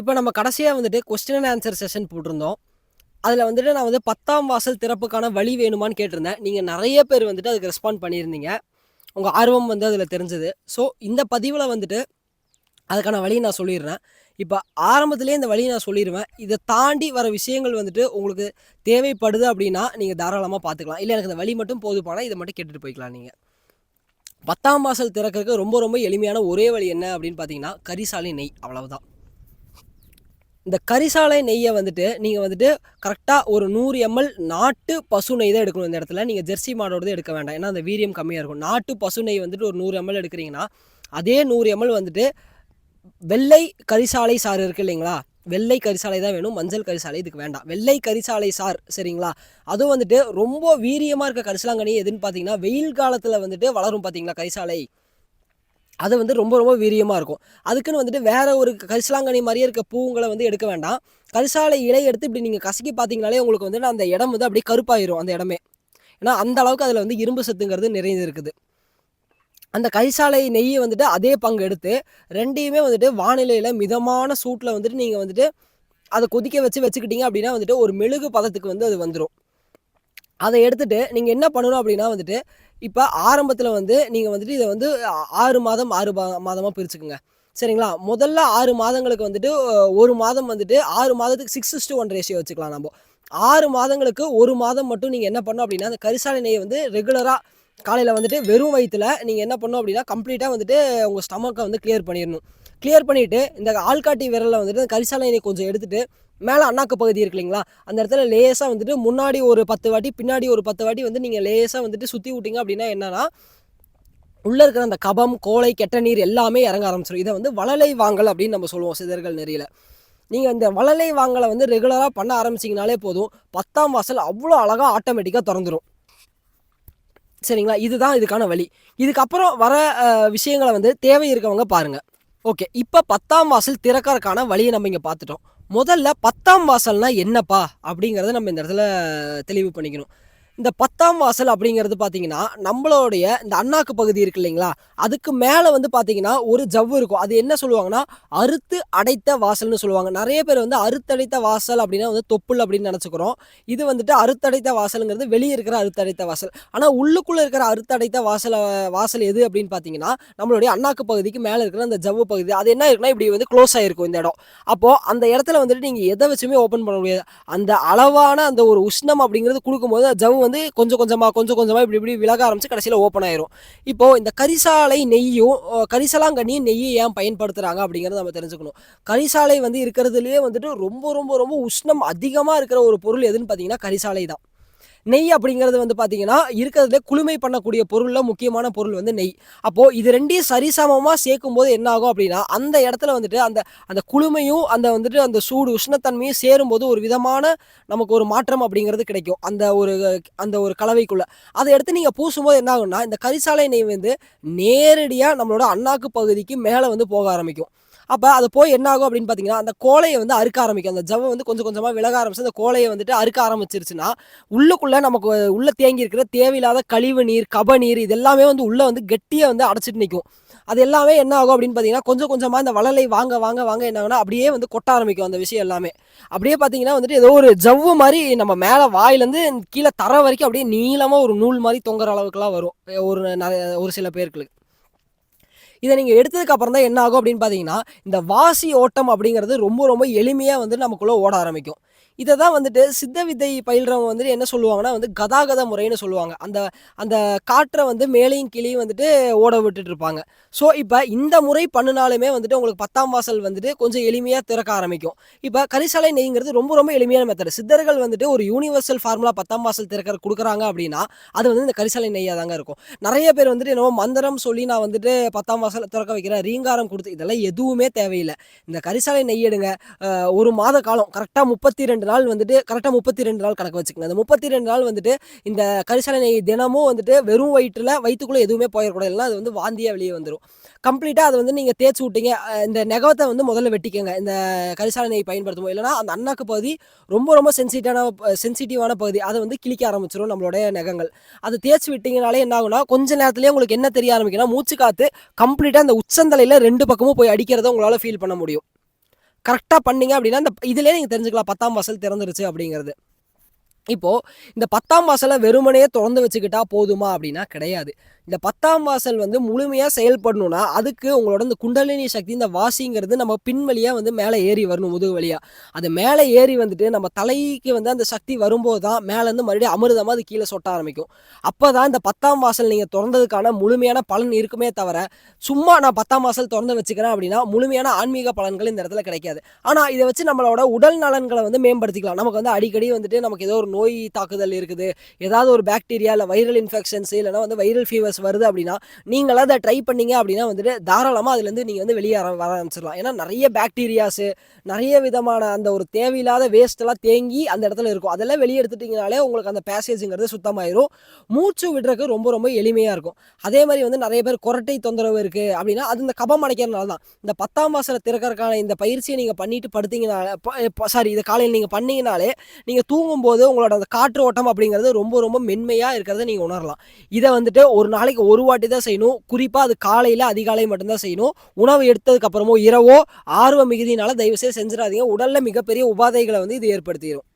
இப்போ நம்ம கடைசியாக வந்துட்டு கொஸ்டின் அண்ட் ஆன்சர் செஷன் போட்டிருந்தோம். அதில் வந்துட்டு நான் வந்து பத்தாம் வாசல் திறப்புக்கான வழி வேணுமான்னு கேட்டிருந்தேன். நீங்கள் நிறைய பேர் வந்துட்டு அதுக்கு ரெஸ்பாண்ட் பண்ணியிருந்தீங்க. உங்கள் ஆர்வம் வந்து அதில் தெரிஞ்சது. ஸோ இந்த பதிவில் வந்துட்டு அதுக்கான வழியை நான் சொல்லிடுறேன். இப்போ ஆரம்பத்திலே இந்த வழியை நான் சொல்லிடுவேன். இதை தாண்டி வர விஷயங்கள் வந்துட்டு உங்களுக்கு தேவைப்படுது அப்படின்னா நீங்கள் தாராளமாக பார்த்துக்கலாம். இல்லை எனக்கு இந்த வழி மட்டும் போதுப்பானா இதை மட்டும் கேட்டுட்டு போய்க்கலாம் நீங்கள் பத்தாம் வாசல் திறக்கிறதுக்கு ரொம்ப ரொம்ப எளிமையான ஒரே வழி என்ன அப்படின்னு பார்த்தீங்கன்னா கரிசாலை நெய். அவ்வளவுதான். இந்த கரிசாலை நெய்யை வந்துட்டு நீங்கள் வந்துட்டு கரெக்டாக ஒரு நூறு எம்எல் நாட்டு பசு நெய் தான் எடுக்கணும் இந்த இடத்துல. நீங்கள் ஜெர்சி மாடோடது எடுக்க வேண்டாம். ஏன்னா அந்த வீரியம் கம்மியாக இருக்கும். நாட்டு பசு நெய் வந்துட்டு ஒரு நூறு எம்எல் எடுக்கிறீங்கன்னா அதே நூறு எம்எல் வந்துட்டு வெள்ளை கரிசாலை சாறு இருக்குது இல்லைங்களா? வெள்ளை கரிசாலை தான் வேணும். மஞ்சள் கரிசாலை இதுக்கு வேண்டாம். வெள்ளை கரிசாலை சார் சரிங்களா? அதுவும் வந்துட்டு ரொம்ப வீரியமாக இருக்க கரிசலாங்கண்ணி எதுன்னு பார்த்தீங்கன்னா வெயில் காலத்தில் வந்துட்டு வளரும் பார்த்தீங்களா கரிசாலை? அது வந்து ரொம்ப ரொம்ப வீரியமாக இருக்கும். அதுக்குன்னு வந்துட்டு வேறு ஒரு கரிசலாங்கனி மாதிரியே இருக்க பூங்களை வந்து எடுக்க வேண்டாம். கரிசாலை இலை எடுத்து இப்படி நீங்கள் கசக்கி பார்த்தீங்கனாலே உங்களுக்கு வந்து அந்த இடம் வந்து அப்படியே கருப்பாயிரும் அந்த இடமே. ஏன்னா அந்த அளவுக்கு அதில் வந்து இரும்பு சத்துங்கிறது நிறைந்து இருக்குது. அந்த கரிசாலை நெய்யை வந்துட்டு அதே பங்கு எடுத்து ரெண்டையுமே வந்துட்டு வானிலையில் மிதமான சூட்டில் வந்துட்டு நீங்கள் வந்துட்டு அதை கொதிக்க வச்சு வச்சுக்கிட்டீங்க அப்படின்னா வந்துட்டு ஒரு மெழுகு பதத்துக்கு வந்து அது வந்துடும் அதை எடுத்துகிட்டு நீங்கள் என்ன பண்ணணும் அப்படின்னா வந்துட்டு இப்போ ஆரம்பத்தில் வந்து நீங்கள் வந்துட்டு இதை வந்து ஆறு மாதம் ஆறு மாதமாக பிரிச்சுக்குங்க. சரிங்களா? முதல்ல ஆறு மாதங்களுக்கு வந்துட்டு ஒரு மாதம் வந்துட்டு ஆறு மாதத்துக்கு சிக்ஸ் டு ஒன் ரேஷியோ வச்சுக்கலாம் நம்ம. ஆறு மாதங்களுக்கு ஒரு மாதம் மட்டும் நீங்கள் என்ன பண்ணணும் அப்படின்னா அந்த கரிசாலை நெய்யை வந்து ரெகுலராக காலையில் வந்துட்டு வெறும் வயிற்றுல நீங்கள் என்ன பண்ணணும் அப்படின்னா கம்ப்ளீட்டாக வந்துட்டு உங்கள் ஸ்டமக்கை வந்து கிளியர் பண்ணிடணும். கிளியர் பண்ணிவிட்டு இந்த ஆள்காட்டி விரலில் வந்துட்டு அந்த கரிசாலை நெய் கொஞ்சம் எடுத்துட்டு மேலே அண்ணாக்கு பகுதி இருக்கு இல்லைங்களா? அந்த இடத்துல லேசாக வந்துட்டு முன்னாடி ஒரு பத்து வாட்டி பின்னாடி ஒரு பத்து வாட்டி வந்து நீங்கள் லேசாக வந்துட்டு சுற்றி விட்டீங்க அப்படின்னா என்னன்னா உள்ளே இருக்கிற அந்த கபம் கோலை கெட்ட நீர் எல்லாமே இறங்க ஆரம்பிச்சிடும் இதை வந்து வளலை வாங்கல் அப்படின்னு நம்ம சொல்லுவோம் சிதர்கள் நெறியில். நீங்கள் இந்த வளலை வாங்கலை வந்து ரெகுலராக பண்ண ஆரம்பிச்சிங்கனாலே போதும் பத்தாம் வாசல் அவ்வளோ அழகாக ஆட்டோமேட்டிக்காக திறந்துடும் சரிங்களா? இதுதான் இதுக்கான வழி. இதுக்கப்புறம் வர விஷயங்களை வந்து தேவை இருக்கவங்க பாருங்கள் ஓகே. இப்போ பத்தாம் வாசல் திறக்கறக்கான வழியை நம்ம இங்கே பார்த்துட்டோம். முதல்ல பத்தாம் வாசல்னா என்னப்பா அப்படிங்கிறத நம்ம இந்த இடத்துல தெளிவு பண்ணிக்கணும். இந்த பத்தாம் வாசல் அப்படிங்கிறது பார்த்தீங்கன்னா நம்மளுடைய இந்த அண்ணாக்கு பகுதி இருக்கு இல்லைங்களா? அதுக்கு மேலே வந்து பார்த்தீங்கன்னா ஒரு ஜவ்வு இருக்கும். அது என்ன சொல்லுவாங்கன்னா அறுத்து அடைத்த வாசல்னு சொல்லுவாங்க. நிறைய பேர் வந்து அறுத்தடைத்த வாசல் அப்படின்னா வந்து தொப்புள் அப்படின்னு நினச்சிக்கிறோம். இது வந்துட்டு அறுத்தடைத்த வாசலுங்கிறது வெளியே இருக்கிற அறுத்தடைத்த வாசல். ஆனால் உள்ளுக்குள்ளே இருக்கிற அறுத்தடைத்த வாசல் வாசல் எது அப்படின்னு பார்த்தீங்கன்னா நம்மளுடைய அண்ணாக்கு பகுதிக்கு மேலே இருக்கிற அந்த ஜவ்வு பகுதி. அது என்ன இருக்குன்னா இப்படி வந்து க்ளோஸ் ஆகிருக்கும் இந்த இடம். அப்போது அந்த இடத்துல வந்துட்டு நீங்கள் எதை வச்சுமே ஓப்பன் பண்ண முடியாது. அந்த அளவான அந்த ஒரு உஷ்ணம் அப்படிங்கிறது கொடுக்கும்போது ஜவ்வு வந்து கொஞ்சம் கொஞ்சமாக கொஞ்சம் கொஞ்சமாக இப்படி இப்படி விலக ஆரம்பிச்சு கடைசியில் ஓப்பன் ஆயிரும். இப்போது இந்த கரிசாலை நெய்யும் கரிசலாங்கண்ணியும் நெய்யும் ஏன் பயன்படுத்துகிறாங்க அப்படிங்கிறத நம்ம தெரிஞ்சுக்கணும். கரிசாலை வந்து இருக்கிறதுலேயே வந்துட்டு ரொம்ப ரொம்ப ரொம்ப உஷ்ணம் அதிகமாக இருக்கிற ஒரு பொருள் எதுன்னு பார்த்தீங்கன்னா கரிசாலை தான். நெய் அப்படிங்கிறது வந்து பார்த்தீங்கன்னா இருக்கிறதுல குளுமை பண்ணக்கூடிய பொருளில் முக்கியமான பொருள் வந்து நெய். அப்போது இது ரெண்டையும் சரிசமமாக சேர்க்கும் போது என்ன ஆகும் அப்படின்னா அந்த இடத்துல வந்துட்டு அந்த அந்த குளுமையும் அந்த வந்துட்டு அந்த சூடு உஷ்ணத்தன்மையும் சேரும்போது ஒரு விதமான நமக்கு ஒரு மாற்றம் அப்படிங்கிறது கிடைக்கும். அந்த ஒரு அந்த ஒரு கலவைக்குள்ளே. அதை எடுத்து நீங்கள் பூசும்போது என்ன ஆகும்னா இந்த கரிசாலை நெய் வந்து நேரடியாக நம்மளோட அண்ணாக்கு பகுதிக்கு மேலே வந்து போக ஆரம்பிக்கும். அப்போ அது போய் என்ன ஆகும் அப்படின்னு பார்த்தீங்கன்னா அந்த கோலையை வந்து அறுக்க ஆரம்பிக்கும். அந்த ஜவ்வை வந்து கொஞ்சம் கொஞ்சமாக விலக ஆரம்பிச்சு அந்த கோலையை வந்துட்டு அறுக்க ஆரம்பிச்சிருச்சுன்னா உள்ளுக்குள்ளே நமக்கு உள்ளே தேங்கி இருக்கிற தேவையில்லாத கழிவு நீர் கப நீர் இதெல்லாமே வந்து உள்ளே வந்து கெட்டியாக வந்து அடைச்சிட்டு நிற்கும் அது எல்லாமே என்ன ஆகும் அப்படின்னு பார்த்தீங்கன்னா கொஞ்சம் கொஞ்சமாக இந்த வளலை வாங்க வாங்க வாங்க என்ன ஆகுனா அப்படியே வந்து கொட்ட ஆரம்பிக்கும் அந்த விஷயம் எல்லாமே. அப்படியே பார்த்தீங்கன்னா வந்துட்டு ஏதோ ஒரு ஜவ்வு மாதிரி நம்ம மேலே வாயிலேருந்து கீழே தர வரைக்கும் அப்படியே நீளமாக ஒரு நூல் மாதிரி தொங்குற அளவுக்குலாம் வரும். ஒரு நிறைய ஒரு சில பேர்களுக்கு. இதை நீங்கள் எடுத்ததுக்கு அப்புறம் தான் என்ன ஆகும் அப்படின்னு பார்த்தீங்கன்னா இந்த வாசி ஓட்டம் அப்படிங்கிறது ரொம்ப ரொம்ப எளிமையாக வந்து நமக்குள்ளே ஓட ஆரம்பிக்கும். இதை தான் வந்துட்டு சித்த வித்தை பயில்றவங்க வந்துட்டு என்ன சொல்லுவாங்கன்னா வந்து கதாகத முறைன்னு சொல்லுவாங்க. அந்த அந்த காற்றை வந்து மேலேயும் கீழேயும் வந்துட்டு ஓட விட்டுட்டு இருப்பாங்க. ஸோ இப்போ இந்த முறை பண்ணினாலுமே வந்துட்டு உங்களுக்கு பத்தாம் வாசல் வந்துட்டு கொஞ்சம் எளிமையாக திறக்க ஆரம்பிக்கும். இப்போ கரிசாலை நெய்ங்கிறது ரொம்ப ரொம்ப எளிமையான மெத்தட் சித்தர்கள் வந்துட்டு ஒரு யூனிவர்சல் ஃபார்முலா பத்தாம் வாசல் திறக்கிற கொடுக்குறாங்க அப்படின்னா அது வந்து இந்த கரிசாலை நெய்யாக தாங்க இருக்கும். நிறைய பேர் வந்துட்டு என்னவோ மந்திரம் சொல்லி நான் வந்துட்டு பத்தாம் வாசல் திறக்க வைக்கிறேன் ரீங்காரம் கொடுத்து இதெல்லாம் எதுவுமே தேவையில்லை. இந்த கரிசாலை நெய் எடுங்க ஒரு மாத காலம் கரெக்டாக முப்பத்தி ரெண்டு நாள் வந்துட்டு கரெக்டாக முப்பத்தி ரெண்டு நாள் கணக்கு வச்சுக்கணும் அந்த முப்பத்தி ரெண்டு நாள் வந்துட்டு இந்த கரிசாலை நெய் தினமும் வந்துட்டு வெறும் வயிற்றில் வயிற்றுக்குள்ளே எதுவுமே போயிடக்கூடாது. இல்லை அது வந்து வாந்தியாக வெளியே வந்துடும் கம்ப்ளீட்டாக அதை வந்து நீங்கள் தேய்ச்சி விட்டீங்க. இந்த நெகத்தை வந்து முதல்ல வெட்டிக்கோங்க. இந்த கரிசாலை பயன்படுத்தும் போது இல்லைன்னா அந்த அண்ணாக்கு பகுதி ரொம்ப ரொம்ப சென்சிட்டிவான சென்சிட்டிவான பகுதி. அதை வந்து கிழிக்க ஆரம்பிச்சிடும் நம்மளுடைய நகங்கள். அதை தேய்ச்சி விட்டீங்கனாலே என்ன ஆகுனா கொஞ்ச நேரத்துலேயே உங்களுக்கு என்ன தெரிய ஆரம்பிக்கும்னா மூச்சு காற்று கம்ப்ளீட்டாக அந்த உச்சந்தலையில் ரெண்டு பக்கமும் போய் அடிக்கிறத உங்களால் ஃபீல் பண்ண முடியும். கரெக்டாக பண்ணீங்க அப்படின்னா இந்த இதுலேயே நீங்கள் தெரிஞ்சுக்கலாம் பத்தாம் வாசல் திறந்துருச்சு அப்படிங்கிறது. இப்போது இந்த பத்தாம் வாசலை வெறுமனையே திறந்து வச்சுக்கிட்டா போதுமா அப்படின்னா கிடையாது. இந்த பத்தாம் வாசல் வந்து முழுமையாக செயல்படணும்னா அதுக்கு உங்களோட இந்த குண்டலினி சக்தி இந்த வாசிங்கிறது நம்ம பின்வழியாக வந்து மேலே ஏறி வரணும் முதுகு வழியாக அது மேலே ஏறி வந்துட்டு நம்ம தலைக்கு வந்து அந்த சக்தி வரும்போது தான் மேலேருந்து மறுபடியும் அமிர்தமாக அது கீழே சொட்ட ஆரம்பிக்கும். அப்போ தான் இந்த பத்தாம் வாசல் நீங்கள் திறந்ததுக்கான முழுமையான பலன் இருக்குமே தவிர சும்மா நான் பத்தாம் வாசல் திறந்து வச்சுக்கிறேன் அப்படின்னா முழுமையான ஆன்மீக பலன்கள் இந்த இடத்துல கிடைக்காது. ஆனால் இதை வச்சு நம்மளோட உடல் நலன்களை வந்து மேம்படுத்திக்கலாம். நமக்கு வந்து அடிக்கடி வந்துட்டு நமக்கு ஏதோ ஒரு நோய் தாக்குதல் இருக்குது. ஏதாவது ஒரு பாக்டீரியா இல்லை வைரல் இன்ஃபெக்ஷன்ஸ் இல்லைனா வந்து வைரல் ஃபீவர் ஃபீவர்ஸ் வருது அப்படின்னா நீங்களாம் அதை ட்ரை பண்ணீங்க அப்படின்னா வந்துட்டு தாராளமாக அதுலேருந்து நீங்கள் வந்து வெளியே வர ஆரம்பிச்சிடலாம். ஏன்னா நிறைய பாக்டீரியாஸு நிறைய விதமான அந்த ஒரு தேவையில்லாத வேஸ்ட்டெல்லாம் தேங்கி அந்த இடத்துல இருக்கும். அதெல்லாம் வெளியே எடுத்துட்டிங்கனாலே உங்களுக்கு அந்த பேசேஜுங்கிறது சுத்தமாயிரும். மூச்சு விடுறதுக்கு ரொம்ப ரொம்ப எளிமையாக இருக்கும். அதே மாதிரி வந்து நிறைய பேர் குரட்டை தொந்தரவு இருக்குது அப்படின்னா அது இந்த கபம் அடைக்கிறனால தான். இந்த பத்தாம் வாசலை திறக்கிறதுக்கான இந்த பயிற்சியை நீங்கள் பண்ணிட்டு படுத்தீங்கனாலே சாரி இதை காலையில் நீங்கள் பண்ணீங்கனாலே நீங்கள் தூங்கும்போது உங்களோட அந்த காற்று ஓட்டம் அப்படிங்கிறது ரொம்ப ரொம்ப மென்மையாக இருக்கிறத நீங்கள் உணரலாம். இதை வந்துட்டு ஒரு நாள் நாளைக்கு ஒரு வாட்டி தான் செய்யணும். குறிப்பாக அது காலையில் அதிகாலை மட்டும்தான் செய்யணும். உணவு எடுத்ததுக்கப்புறமோ இரவோ ஆர்வ மிகுதினால தயவுசெய்து செஞ்சிடாதீங்க. உடலில் மிகப்பெரிய உபாதைகளை வந்து இது ஏற்படுத்திடும்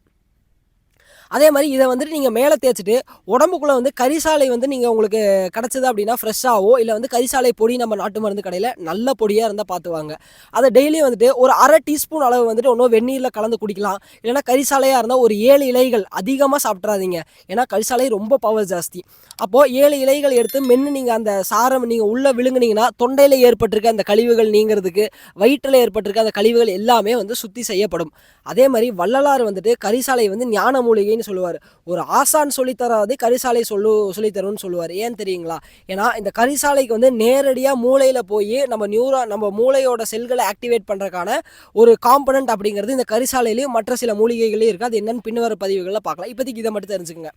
அதே மாதிரி இதை வந்துட்டு நீங்கள் மேலே தேய்ச்சிட்டு உடம்புக்குள்ளே வந்து கரிசாலை வந்து நீங்கள் உங்களுக்கு கிடச்சிது அப்படின்னா ஃப்ரெஷ்ஷாகவோ இல்லை வந்து கரிசாலை பொடி நம்ம நாட்டு மருந்து கடையில் நல்ல பொடியாக இருந்தால் பார்த்துவாங்க அதை டெய்லியும் வந்துட்டு ஒரு அரை டீஸ்பூன் அளவு வந்துட்டு ஒன்றும் வெந்நீரில் கலந்து குடிக்கலாம். இல்லைனா கரிசாலையாக இருந்தால் ஒரு ஏழு இலைகள் அதிகமாக சாப்பிட்றாதீங்க ஏன்னா கரிசாலை ரொம்ப பவர் ஜாஸ்தி. அப்போது ஏழு இலைகள் எடுத்து மென்று நீங்கள் அந்த சாரம் நீங்கள் உள்ளே விழுங்குனீங்கன்னா தொண்டையில் ஏற்பட்டிருக்க அந்த கழிவுகள் நீங்கிறதுக்கு வயிற்றில் ஏற்பட்டிருக்க அந்த கழிவுகள் எல்லாமே வந்து சுத்தி செய்யப்படும். அதே மாதிரி வள்ளலார் வந்துட்டு கரிசாலை வந்து ஞான அப்படின்னு சொல்லுவார். ஒரு ஆசான் சொல்லித்தராது கரிசாலை சொல்லு சொல்லித்தரும்னு சொல்லுவார். ஏன் தெரியுங்களா? ஏன்னா இந்த கரிசாலைக்கு வந்து நேரடியாக மூளையில் போய் நம்ம நியூரா நம்ம மூளையோட செல்களை ஆக்டிவேட் பண்ணுறக்கான ஒரு காம்பனண்ட் அப்படிங்கிறது இந்த கரிசாலையிலையும் மற்ற சில மூலிகைகளையும் இருக்குது அது என்னென்னு பின்வர பதிவுகளில் பார்க்கலாம். இப்போதைக்கு இதை மட்டும் தெரிஞ்சுக்கங்க.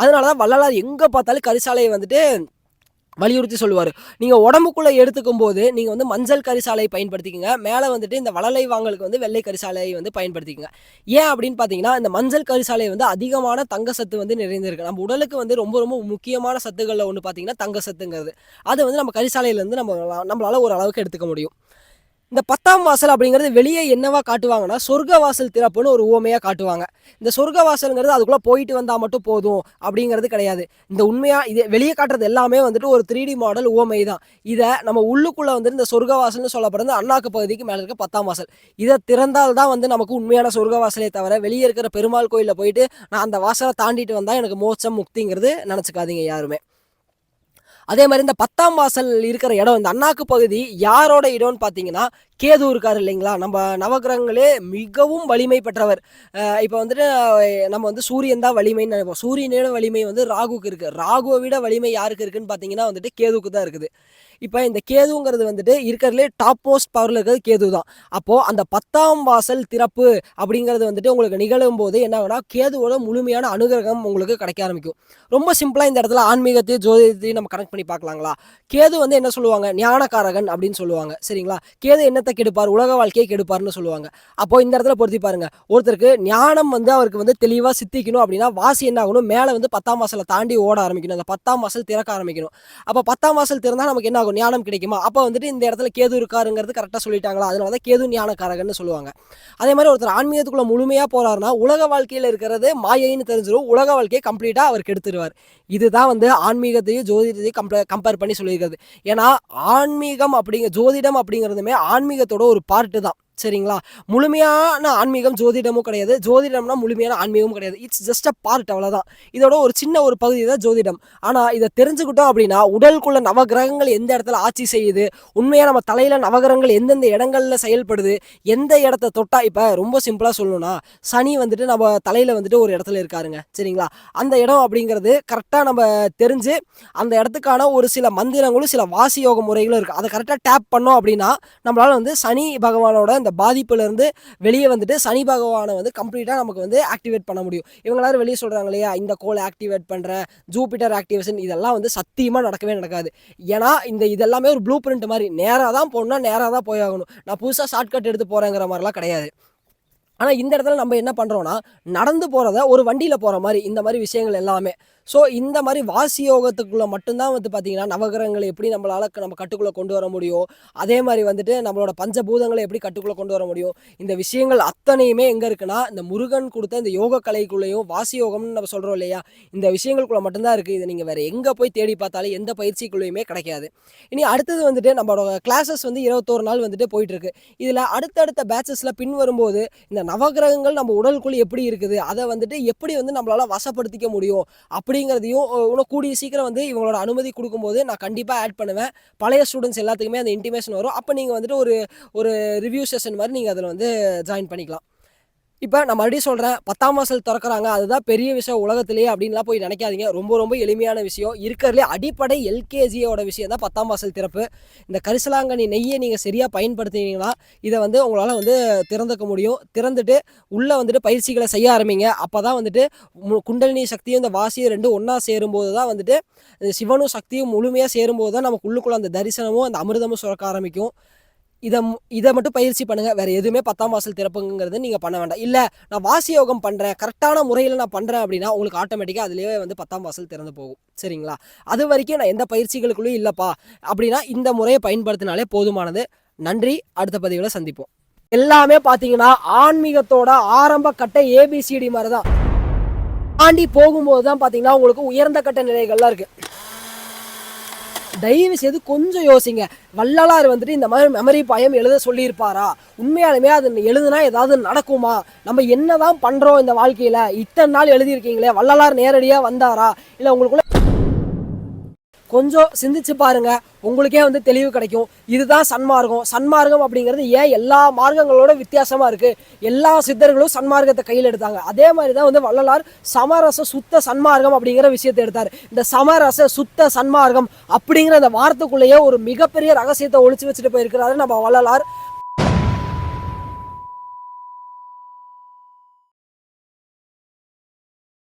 அதனால தான் வள்ளலார் எங்கே பார்த்தாலும் கரிசாலையை வந்துட்டு வலியுறுத்தி சொல்லுவார். நீங்கள் உடம்புக்குள்ளே எடுத்துக்கும் போது நீங்கள் வந்து மஞ்சள் கரிசாலையை பயன்படுத்திக்கங்க. மேலே வந்துட்டு இந்த வளலை வாங்கலுக்கு வந்து வெள்ளை கரிசாலையை வந்து பயன்படுத்திக்கங்க. ஏன் அப்படின்னு பார்த்தீங்கன்னா இந்த மஞ்சள் கரிசாலை வந்து அதிகமான தங்க சத்து வந்து நிறைந்திருக்கு. நம்ம உடலுக்கு வந்து ரொம்ப ரொம்ப முக்கியமான சத்துக்களில் ஒன்று பார்த்தீங்கன்னா தங்க சத்துங்கிறது. அது வந்து நம்ம கரிசாலையிலேருந்து நம்ம நம்மளால் ஒரு அளவுக்கு எடுத்துக்க முடியும். இந்த பத்தாம் வாசல் அப்படிங்கிறது வெளியே என்னவா காட்டுவாங்கன்னா சொர்க்க வாசல் திறப்புன்னு ஒரு உவமையாக காட்டுவாங்க. இந்த சொர்க்க வாசலுங்கிறது அதுக்குள்ளே போயிட்டு வந்தால் மட்டும் போதும் அப்படிங்கிறது கிடையாது. இந்த உண்மையாக இது வெளியே காட்டுறது எல்லாமே வந்துட்டு ஒரு த்ரீ டி மாடல் உவமை தான். இதை நம்ம உள்ளுக்குள்ளே வந்துட்டு இந்த சொர்க்க வாசல்னு சொல்லப்படுறது அண்ணாக்கு பகுதிக்கு மேலே இருக்க பத்தாம் வாசல். இதை திறந்தால் தான் வந்து நமக்கு உண்மையான சொர்க்க வாசலே தவிர வெளியே இருக்கிற பெருமாள் கோயிலில் போயிட்டு நான் அந்த வாசலை தாண்டிட்டு வந்தால் எனக்கு மோட்சம் முக்திங்கிறது நினச்சிக்காதீங்க யாருமே. அதே மாதிரி இந்த பத்தாம் வாசல் இருக்கிற இடம் இந்த அண்ணாக்கு பகுதி யாரோட இடம்னு பார்த்தீங்கன்னா கேது இருக்கார் இல்லைங்களா? நம்ம நவகிரகங்களே மிகவும் வலிமை பெற்றவர். இப்போ வந்துட்டு நம்ம வந்து சூரியன் தான் வலிமைன்னு நினைப்போம். சூரியனோட வலிமை வந்து ராகுக்கு இருக்குது ராகுவை விட வலிமை யாருக்கு இருக்குன்னு பார்த்தீங்கன்னா வந்துட்டு கேதுவுக்கு தான் இருக்குது. இப்போ இந்த கேதுங்கிறது வந்துட்டு இருக்கிறதுலே டாப் மோஸ்ட் பவரில் இருக்கிறது கேது தான். அப்போது அந்த பத்தாம் வாசல் திறப்பு அப்படிங்கிறது வந்துட்டு உங்களுக்கு நிகழும் போது என்ன கேதுவோட முழுமையான அனுகிரகம் உங்களுக்கு கிடைக்க ஆரம்பிக்கும். ரொம்ப சிம்பிளாக இந்த இடத்துல ஆன்மீகத்தையும் ஜோதிடத்தையும் நம்ம கனெக்ட் பண்ணி பார்க்கலாங்களா? கேது வந்து என்ன சொல்லுவாங்க? ஞானக்காரகன் அப்படின்னு சொல்லுவாங்க. சரிங்களா? கேது என்னத்தை கெடுப்பார்? உலக வாழ்க்கையை கெடுப்பார்னு சொல்லுவாங்க. அப்போ இந்த இடத்துல பொருத்தி பாருங்க. ஒருத்தருக்கு ஞானம் வந்து அவருக்கு வந்து தெளிவாக சித்திக்கணும் அப்படின்னா வாசி என்ன ஆகணும்? மேலே வந்து பத்தாம் வாசலை தாண்டி ஓட ஆரம்பிக்கணும். அந்த பத்தாம் வாசல் திறக்க ஆரம்பிக்கணும். அப்போ பத்தாம் வாசல் திறந்தால் நமக்கு என்ன ஆகும் ஞானம் கிடைக்குமா? அப்போ வந்துட்டு இந்த இடத்துல கேது இருக்காருங்கிறது கரெக்டாக சொல்லிட்டாங்களா? அதனால தான் கேது ஞானக்காரகன்னு சொல்லுவாங்க. அதே மாதிரி ஒருத்தர் ஆன்மீகத்துக்குள்ள முழுமையாக போறாருன்னா உலக வாழ்க்கையில் இருக்கிறது மாயைன்னு தெரிஞ்சிடும் உலக வாழ்க்கையை கம்ப்ளீட்டாக அவர் கெடுத்துருவார் இதுதான் வந்து ஆன்மீகத்தையும் ஜோதிடத்தையும் கம்பே கம்பேர் பண்ணி சொல்லியிருக்கிறது. ஏன்னா ஆன்மீகம் அப்படிங்கிற ஜோதிடம் அப்படிங்கிறதுமே ஆன்மீகத்தோட ஒரு பார்ட்டு தான். சரிங்களா? முழுமையான ஆன்மீகம் ஜோதிடமும் கிடையாது. ஜோதிடம்னா முழுமையான ஆன்மீகமும் கிடையாது. இட்ஸ் ஜஸ்ட் அ பார்ட் அவ்வளோதான் இதோட ஒரு சின்ன ஒரு பகுதி தான் ஜோதிடம். ஆனால் இதை தெரிஞ்சுக்கிட்டோம் அப்படின்னா உடலுக்குள்ள நவகிரகங்கள் எந்த இடத்துல ஆட்சி செய்யுது உண்மையாக நம்ம தலையில் நவகிரகங்கள் எந்தெந்த இடங்கள்ல செயல்படுது எந்த இடத்த தொட்டா இப்போ ரொம்ப சிம்பிளாக சொல்லணும்னா சனி வந்துட்டு நம்ம தலையில் வந்துட்டு ஒரு இடத்துல இருக்காருங்க. சரிங்களா? அந்த இடம் அப்படிங்கிறது கரெக்டாக நம்ம தெரிஞ்சு அந்த இடத்துக்கான ஒரு சில மந்திரங்களும் சில வாசி யோக முறைகளும் இருக்குது அதை கரெக்டாக டேப் பண்ணோம் அப்படின்னா நம்மளால் வந்து சனி பகவானோட இந்த பாதிப்புலேருந்து வெளியே வந்துட்டு சனி பகவானை வந்து கம்ப்ளீட்டாக நமக்கு வந்து ஆக்டிவேட் பண்ண முடியும். இவங்க எல்லாரும் வெளியே சொல்கிறாங்க இல்லையா? இந்த கோலை ஆக்டிவேட் பண்ணுறேன் ஜூபிட்டர் ஆக்டிவேஷன் இதெல்லாம் வந்து சத்தியமாக நடக்கவே நடக்காது. ஏன்னா இந்த இதெல்லாமே ஒரு ப்ளூ பிரிண்ட் மாதிரி. நேராக தான் போகணும்னா நேராக தான் போய் ஆகணும். நான் புதுசாக ஷார்ட்கட் எடுத்து போகிறேங்கிற மாதிரிலாம் கிடையாது. ஆனால் இந்த இடத்துல நம்ம என்ன பண்ணுறோன்னா நடந்து போகிறத ஒரு வண்டியில் போகிற மாதிரி இந்த மாதிரி விஷயங்கள் எல்லாமே. ஸோ இந்த மாதிரி வாசி யோகத்துக்குள்ளே மட்டும்தான் வந்து பார்த்தீங்கன்னா நவகிரகங்களை எப்படி நம்மளால் நம்ம கட்டுக்குள்ளே கொண்டு வர முடியும்? அதே மாதிரி வந்துட்டு நம்மளோட பஞ்சபூதங்களை எப்படி கட்டுக்குள்ளே கொண்டு வர முடியும்? இந்த விஷயங்கள் அத்தனையுமே எங்கே இருக்குன்னா இந்த முருகன் கொடுத்த இந்த யோக கலைக்குள்ளேயும் வாசி யோகம்னு நம்ம சொல்கிறோம் இல்லையா? இந்த விஷயங்களுக்குள்ள மட்டும்தான் இருக்குது இது நீங்கள் வேறு எங்கே போய் தேடி பார்த்தாலும் எந்த பயிற்சிக்குள்ளேயுமே கிடைக்காது. இனி அடுத்தது வந்துட்டு நம்மளோட கிளாஸஸ் வந்து இருபத்தோரு நாள் வந்துட்டு போயிட்டுருக்கு. இதில் அடுத்தடுத்த பேட்சஸில் பின் வரும்போது இந்த நவகிரகங்கள் நம்ம உடலுக்குள்ளே எப்படி இருக்குது? அதை வந்துட்டு எப்படி வந்து நம்மளால் வசப்படுத்திக்க முடியும்? அப்படி அப்படிங்கிறதையும் இன்னும் கூடிய சீக்கிரம் வந்து இவங்களோட அனுமதி கொடுக்கும்போது நான் கண்டிப்பாக ஆட் பண்ணுவேன். பழைய ஸ்டூடெண்ட்ஸ் எல்லாத்துக்குமே அந்த இன்டிமேஷன் வரும். அப்போ நீங்கள் வந்துட்டு ஒரு ஒரு ரிவ்யூ செஷன் மாதிரி நீங்கள் அதில் வந்து ஜாயின் பண்ணிக்கலாம். இப்போ நான் மறுபடியும் சொல்கிறேன் பத்தாம் வாசல் திறக்கிறாங்க அதுதான் பெரிய விஷயம் உலகத்திலேயே அப்படின்லாம் போய் நினைக்காதீங்க. ரொம்ப ரொம்ப எளிமையான விஷயம். இருக்கிறதுலே அடிப்படை எல்கேஜியோட விஷயம் தான் பத்தாம் வாசல் திறப்பு. இந்த கரிசலாங்கண்ணி நெய்யை நீங்கள் சரியாக பயன்படுத்தினீங்கன்னா இதை வந்து உங்களால் வந்து திறந்துக்க முடியும். திறந்துட்டு உள்ளே வந்துட்டு பயிற்சிகளை செய்ய ஆரம்பிங்க. அப்போ தான் வந்துட்டு மு- குண்டலினி சக்தியும் இந்த வாசியும் ரெண்டும் ஒன்றா சேரும்போது தான் வந்துட்டு சிவனும் சக்தியும் முழுமையாக சேரும்போது தான் நமக்கு உள்ளுக்குள்ளே அந்த தரிசனமும் அந்த அமிர்தமும் சுரக்க ஆரம்பிக்கும். இதை இதை மட்டும் பயிற்சி பண்ணுங்க. வேற எதுவுமே பத்தாம் வாசல் திறப்புங்கிறது நீங்கள் பண்ண வேண்டாம். இல்லை நான் வாசி யோகம் பண்ணுறேன் கரெக்டான முறையில் நான் பண்ணுறேன் அப்படின்னா உங்களுக்கு ஆட்டோமேட்டிக்காக அதுலேயே வந்து பத்தாம் வாசல் திறந்து போகும். சரிங்களா? அது வரைக்கும் நான் எந்த பயிற்சிகளுக்குள்ளேயும் இல்லைப்பா. அப்படின்னா இந்த முறையை பயன்படுத்தினாலே போதுமானது. நன்றி. அடுத்த பதிவில் சந்திப்போம். எல்லாமே பார்த்தீங்கன்னா ஆன்மீகத்தோட ஆரம்ப கட்ட ஏபிசிடி மாதிரி தான் தாண்டி போகும்போது தான் பார்த்தீங்கன்னா உங்களுக்கு உயர்ந்த கட்ட நிலைகள்லாம் இருக்குது தயவு செய்து கொஞ்சம் யோசிங்க. வள்ளலார் வந்துட்டு இந்த மாதிரி மெமரி பாயம் எழுத சொல்லியிருப்பாரா? உண்மையாலுமே அது எழுதுனா ஏதாவது நடக்குமா? நம்ம என்னதான் பண்றோம் இந்த வாழ்க்கையில? இத்தனை நாள் எழுதியிருக்கீங்களே வள்ளலார் நேரடியா வந்தாரா? இல்ல உங்களுக்குள்ள கொஞ்சம் சிந்திச்சு பாருங்க. உங்களுக்கே வந்து தெளிவு கிடைக்கும். இதுதான் சன்மார்க்கம். சன்மார்க்கம் அப்படிங்கிறது ஏன் எல்லா மார்க்கங்களோட வித்தியாசமா இருக்கு? எல்லா சித்தர்களும் சன்மார்க்கத்தை கையில் எடுத்தாங்க. அதே மாதிரி தான் வந்து வள்ளலார் சமரச சுத்த சன்மார்க்கம் அப்படிங்கிற விஷயத்தை எடுத்தார். இந்த சமரச சுத்த சன்மார்க்கம் அப்படிங்கிற அந்த வார்த்தைக்குள்ளேயே ஒரு மிகப்பெரிய ரகசியத்தை ஒழிச்சு வச்சுட்டு போயிருக்கிறாரு நம்ம வள்ளலார்.